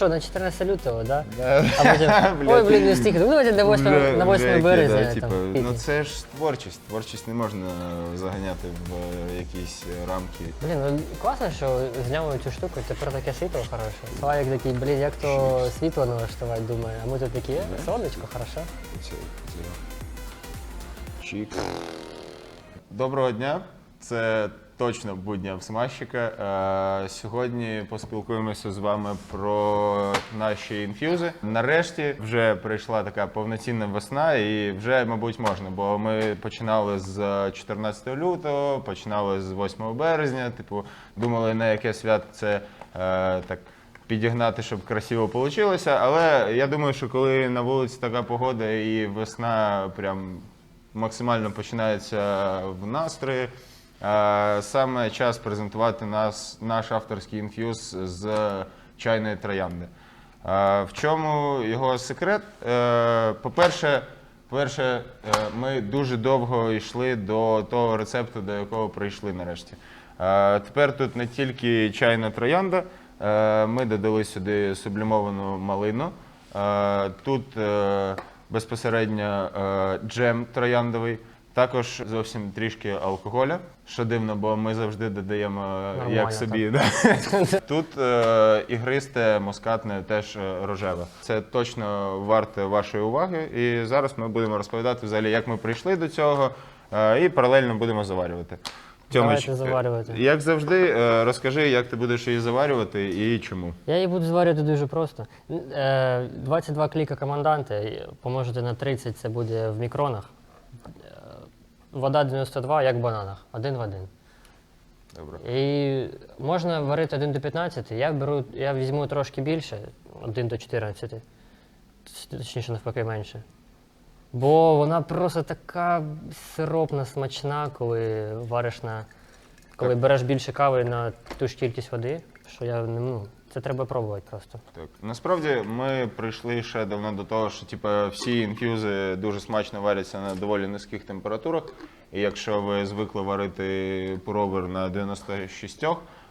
що, на 14 лютого, да? А потім, ой, блін, не встиг. Ну, давайте на 8, на 8 березня. там, типу, піти. ну це ж творчість. Творчість не можна заганяти в е, якісь рамки. Блін, ну класно, що зняли цю штуку, тепер таке світло хороше. Славік такий, блін, як то світло налаштувати, думає. А ми тут такі, «Е, сонечко, хорошо. Це, це... Чік. Доброго дня. Це точно будня обсмажчика. Е, Сьогодні поспілкуємося з вами про наші інфюзи. Нарешті вже прийшла така повноцінна весна, і вже, мабуть, можна, бо ми починали з 14 лютого, починали з 8 березня. Типу, думали, на яке свято це е, так підігнати, щоб красиво вийшло. Але я думаю, що коли на вулиці така погода і весна прям максимально починається в настрої, саме час презентувати нас, наш авторський інф'юз з чайної троянди. В чому його секрет? Е, По-перше, Перше, е, ми дуже довго йшли до того рецепту, до якого прийшли нарешті. Тепер тут не тільки чайна троянда, е, ми додали сюди сублімовану малину. Тут безпосередньо джем трояндовий, також зовсім трішки алкоголя. Що дивно, бо ми завжди додаємо Нормально як собі. Да. Тут е, ігристе, мускатне, теж е, рожеве. Це точно варте вашої уваги. І зараз ми будемо розповідати взагалі, як ми прийшли до цього, е, і паралельно будемо заварювати. Тьомич, Давайте заварювати. Як завжди, е, розкажи, як ти будеш її заварювати і чому. Я її буду зварювати дуже просто. Е, 22 кліка команданти, помножити на 30, це буде в мікронах. Вода 92, як в бананах, один в один. Добре. І можна варити 1 до 15. Я беру, я візьму трошки більше, 1 до 14. Точніше, навпаки, менше. Бо вона просто така сиропна, смачна, коли вариш на. Коли береш більше кави на ту ж кількість води, що я не ну, це треба пробувати просто. Так, насправді ми прийшли ще давно до того, що типу, всі інф'юзи дуже смачно варяться на доволі низьких температурах. І якщо ви звикли варити пуровер на 96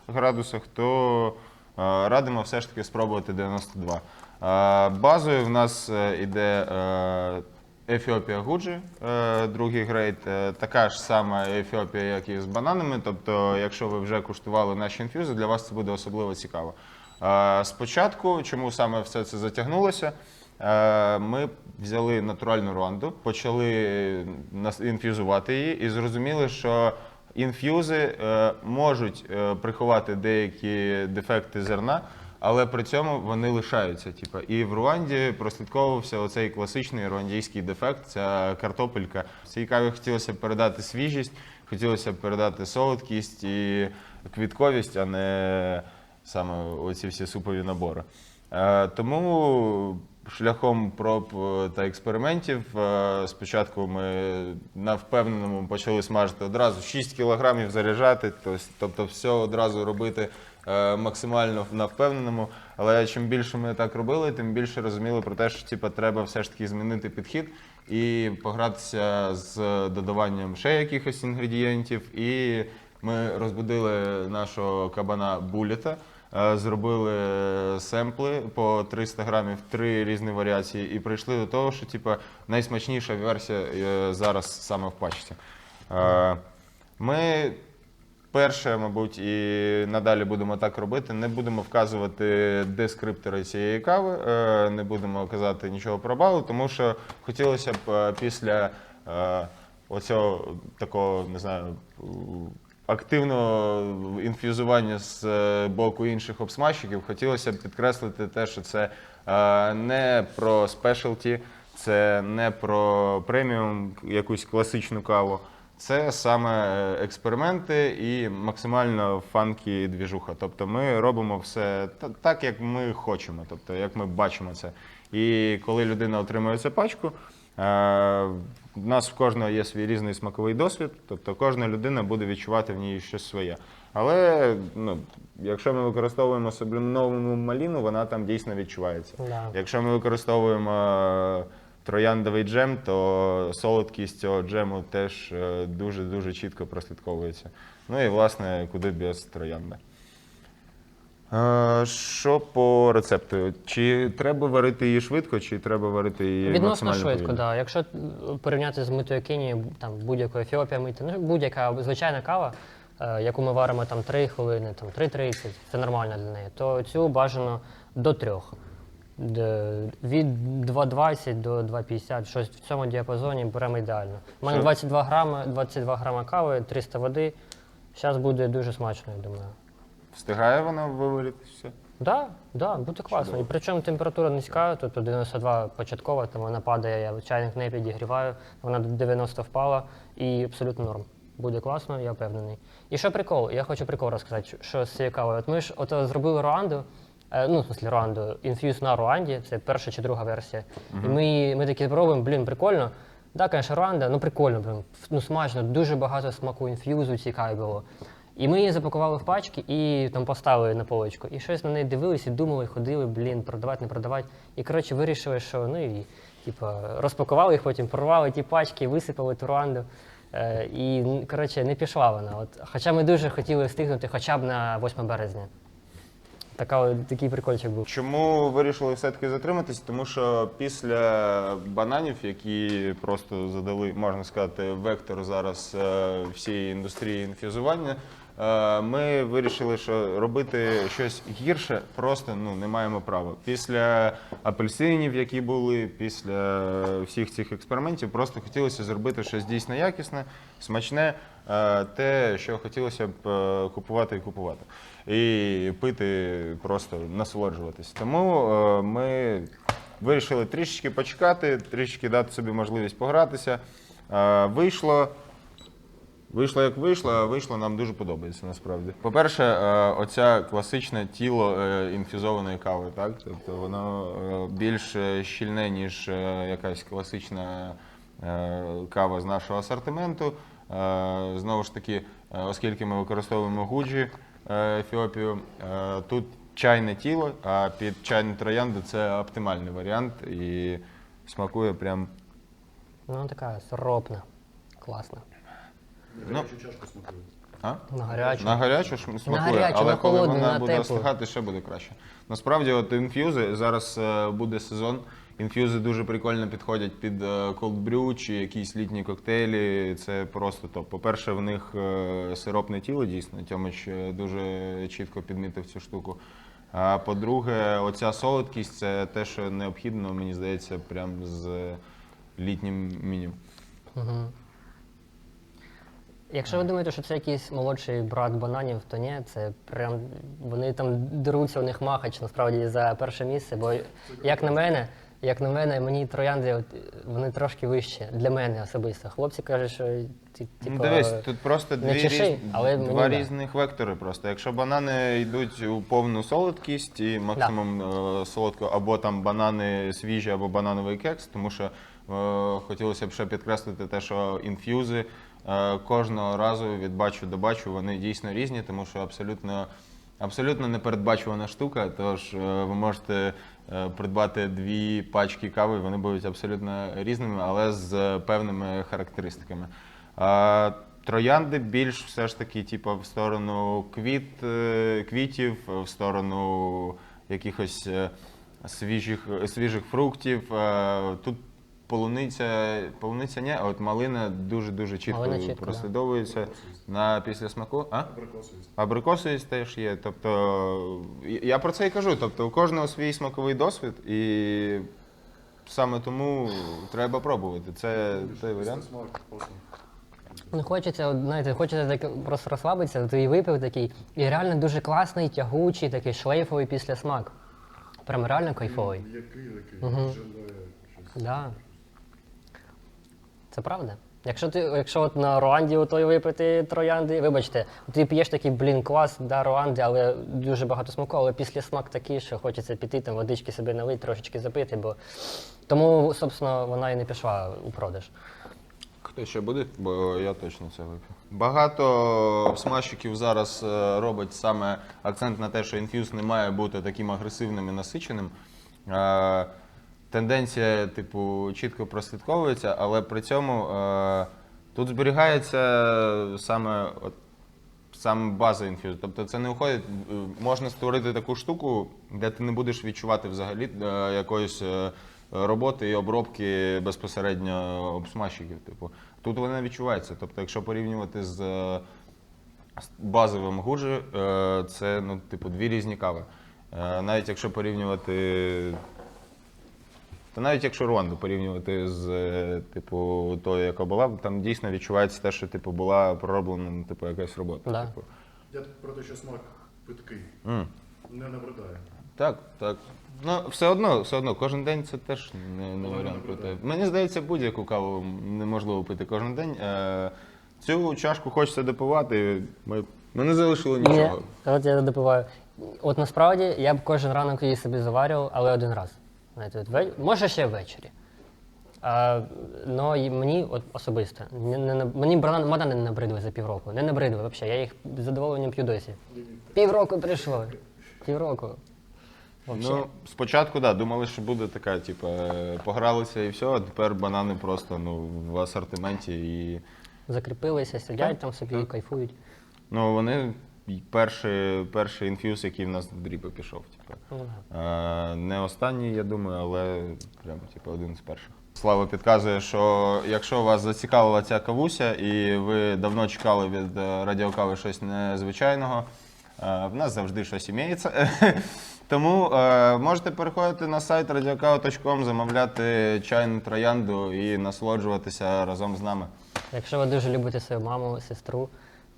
градусах, то е, радимо все ж таки спробувати 92. Е, базою в нас е, іде е, Ефіопія Гуджі, е, другий грейд, е, така ж сама Ефіопія, як і з бананами. Тобто, якщо ви вже куштували наші інфюзи, для вас це буде особливо цікаво. Спочатку, чому саме все це затягнулося? Е, Ми взяли натуральну руанду, почали інфюзувати її і зрозуміли, що інфюзи е, можуть е, приховати деякі дефекти зерна, але при цьому вони лишаються. Типу. І в Руанді прослідковувався оцей класичний руандійський дефект ця картопелька. Цій каві хотілося передати свіжість, хотілося передати солодкість і квітковість, а не саме оці всі супові набори. Е, Тому шляхом проб е, та експериментів е, спочатку ми на впевненому почали смажити одразу 6 кілограмів заряджати, тобто все одразу робити максимально на впевненому. Але чим більше ми так робили, тим більше розуміли про те, що типу, треба все ж таки змінити підхід і погратися з додаванням ще якихось інгредієнтів. І ми розбудили нашого кабана буліта. Е, Зробили семпли по 300 грамів, три різні варіації, і прийшли до того, що типу, найсмачніша версія е, зараз саме в пачці. Е, Ми перше, мабуть, і надалі будемо так робити. Не будемо вказувати дескриптори цієї кави, не будемо казати нічого про балу, тому що хотілося б після оцього такого, не знаю, активного інфюзування з е, боку інших обсмажчиків, хотілося б підкреслити те, що це е, не про спешалті, це не про преміум, якусь класичну каву. Це саме е, експерименти і максимально фанкі двіжуха. Тобто ми робимо все так, як ми хочемо, тобто як ми бачимо це. І коли людина отримує цю пачку, е, в нас в кожного є свій різний смаковий досвід, тобто кожна людина буде відчувати в ній щось своє. Але ну, якщо ми використовуємо сублімовану маліну, вона там дійсно відчувається. Да. Якщо ми використовуємо е, трояндовий джем, то солодкість цього джему теж е, дуже-дуже чітко прослідковується. Ну і власне, куди без троянди. Е, Що по рецепту? Чи треба варити її швидко, чи треба варити її Відносно максимально швидко, повільно? да. Якщо порівняти з митою Кенією, там будь-якою Ефіопія мити, ну будь-яка звичайна кава, е, яку ми варимо там 3 хвилини, там 3.30, це нормально для неї, то цю бажано до 3. Від 2,20 до 2,50, щось в цьому діапазоні беремо ідеально. У мене Що? 22 грами, 22 грама кави, 300 води. Зараз буде дуже смачно, я думаю. Встигає вона виваритися? Да, да, буде класно. І причому температура низька, тобто 92 початкова, там вона падає, я чайник не підігріваю, вона до 90 впала і абсолютно норм. Буде класно, я впевнений. І що прикол? Я хочу прикол розказати, що з цією кавою. От ми ж ото зробили Руанду, е, ну, в смысле Руанду, інф'юз на Руанді, це перша чи друга версія. І ми, ми такі пробуємо, блін, прикольно. Так, звісно, Руанда, ну прикольно, блін, ну смачно, дуже багато смаку інф'юзу цікаві було. І ми її запакували в пачки і там поставили на полочку. І щось на неї дивились і думали, ходили, блін, продавати, не продавати. І коротше вирішили, що ну і типа розпакували їх, потім порвали ті пачки, висипали ту. Е, і коротше не пішла вона. От, хоча ми дуже хотіли встигнути хоча б на 8 березня. Така, такий прикольчик був. Чому вирішили все-таки затриматись? Тому що після бананів, які просто задали, можна сказати, вектор зараз е, всієї індустрії інфюзування, е, ми вирішили, що робити щось гірше просто ну, не маємо права. Після апельсинів, які були, після всіх цих експериментів, просто хотілося зробити щось дійсно якісне, смачне, е, те, що хотілося б е, купувати і купувати. І пити, просто насолоджуватись. Тому е, ми вирішили трішечки почекати, трішечки дати собі можливість погратися. Е, Вийшло. Вийшло як вийшло, а вийшло нам дуже подобається насправді. По-перше, е, оця класичне тіло е, інфюзованої кави, так? Тобто воно е, більш щільне, ніж якась класична кава з нашого асортименту. Знову ж таки, оскільки ми використовуємо гуджі Ефіопію, тут чайне тіло, а під чайну троянду це оптимальний варіант і смакує прям. Ну така сиропна, класна. Ну, а? На гарячу. На гарячу ж смакує, гарячу, але на коли холодну, вона на буде теплу. остигати, ще буде краще. Насправді, от інф'юзи зараз е, буде сезон. Інф'юзи дуже прикольно підходять під е, cold brew чи якісь літні коктейлі. Це просто топ. По-перше, в них е, сиропне тіло дійсно. Тьомич е, дуже чітко підмітив цю штуку. А по-друге, оця солодкість це те, що необхідно, мені здається, прям з літнім меню. Якщо ви думаєте, що це якийсь молодший брат бананів, то ні, це прям вони там деруться у них махач насправді за перше місце. Бо як на мене, як на мене, мені троянди от, вони трошки вищі для мене особисто. Хлопці кажуть, що ті- Ну, дивись, тут просто не дві чеши, різ... але два мені да. різних вектори. Просто якщо банани йдуть у повну солодкість і максимум е, солодко, або там банани свіжі, або банановий кекс, тому що е, хотілося б ще підкреслити те, що інф'юзи кожного разу від бачу до бачу вони дійсно різні, тому що абсолютно. Абсолютно непередбачувана штука, тож е, ви можете е, придбати дві пачки кави, вони будуть абсолютно різними, але з певними характеристиками. Троянди більш все ж таки, типу, в сторону квіт, е, квітів, в сторону якихось е, свіжих, свіжих фруктів. Е, Тут полуниця, полуниця ні, а от малина дуже-дуже чітко, Малина чітко, да. прослідовується на післясмаку. А? Абрикоси теж є. Тобто, я- я про це і кажу. Тобто, у кожного свій смаковий досвід, і саме тому треба пробувати. Це той варіант. Не хочеться, от, знаєте, хочеться так просто розслабитися, ти випив такий, і реально дуже класний, тягучий, такий шлейфовий післясмак. Прям реально кайфовий. Який такий, желе, щось. Да. Це правда. Якщо ти, якщо от на Руанді отой випити троянди, вибачте, ти п'єш такий, блін, клас, да, Руанди, але дуже багато смаку, але після смак такий, що хочеться піти, там водички собі налити, трошечки запити, бо тому, собственно, вона і не пішла у продаж. Хто ще буде? Бо я точно це вип'ю. Багато смажчиків зараз е, робить саме акцент на те, що інф'юз не має бути таким агресивним і насиченим. Е, Тенденція, типу, чітко прослідковується, але при цьому е, тут зберігається саме от сам база інфюз. Тобто це не входить. е, Можна створити таку штуку, де ти не будеш відчувати взагалі е, якоїсь е, роботи і обробки безпосередньо обсмажчиків. Типу, тут вона відчувається. Тобто, якщо порівнювати з е, базовим гуджі, е, це ну, типу, дві різні кави. Навіть якщо порівнювати. Та навіть якщо Руанду порівнювати з е, типу тою, яка була, там дійсно відчувається те, що типу була пророблена ну, типу, якась робота. Да. Типу. Я про те, що смак питкий, М. не набридає. Так, так. Ну, все одно, все одно, кожен день це теж не, не Ну, варіант пити. Мені здається, будь-яку каву неможливо пити кожен день. Е, цю чашку хочеться допивати. Ми, ми не залишили Ні, нічого. от я допиваю. От насправді я б кожен ранок її собі заварював, але один раз. Знаєте, от може ще ввечері. А, но і мені от особисто, не, не, мені банан, банани не набридли за півроку. Не набридли взагалі. Я їх з задоволенням п'ю досі. Півроку прийшло. Півроку. Вообще. Ну, спочатку, да, думали, що буде така, типу, е, погралися і все, а тепер банани просто ну, в асортименті і. Закріпилися, сидять там собі, кайфують. Ну, вони перший, перший інфюз, який в нас в дріпи пішов. Типу. Е, не останній, я думаю, але прям типу, один з перших. Слава підказує, що якщо вас зацікавила ця кавуся і ви давно чекали від е, радіокави щось незвичайного, е, в нас завжди щось імеється. Тому е, можете переходити на сайт radiokava.com, замовляти чайну троянду і насолоджуватися разом з нами. Якщо ви дуже любите свою маму, сестру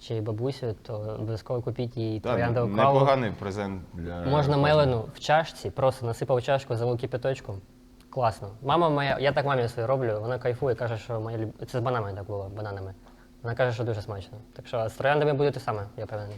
чи бабусю, то обов'язково купіть їй трояндову каву. непоганий презент для Можна мелену в чашці, просто насипав чашку, залив кипяточком. Класно. Мама моя, я так мамі свою роблю, вона кайфує, каже, що моя люб... Це з бананами так було, бананами. Вона каже, що дуже смачно. Так що з трояндами буде те саме, я впевнений.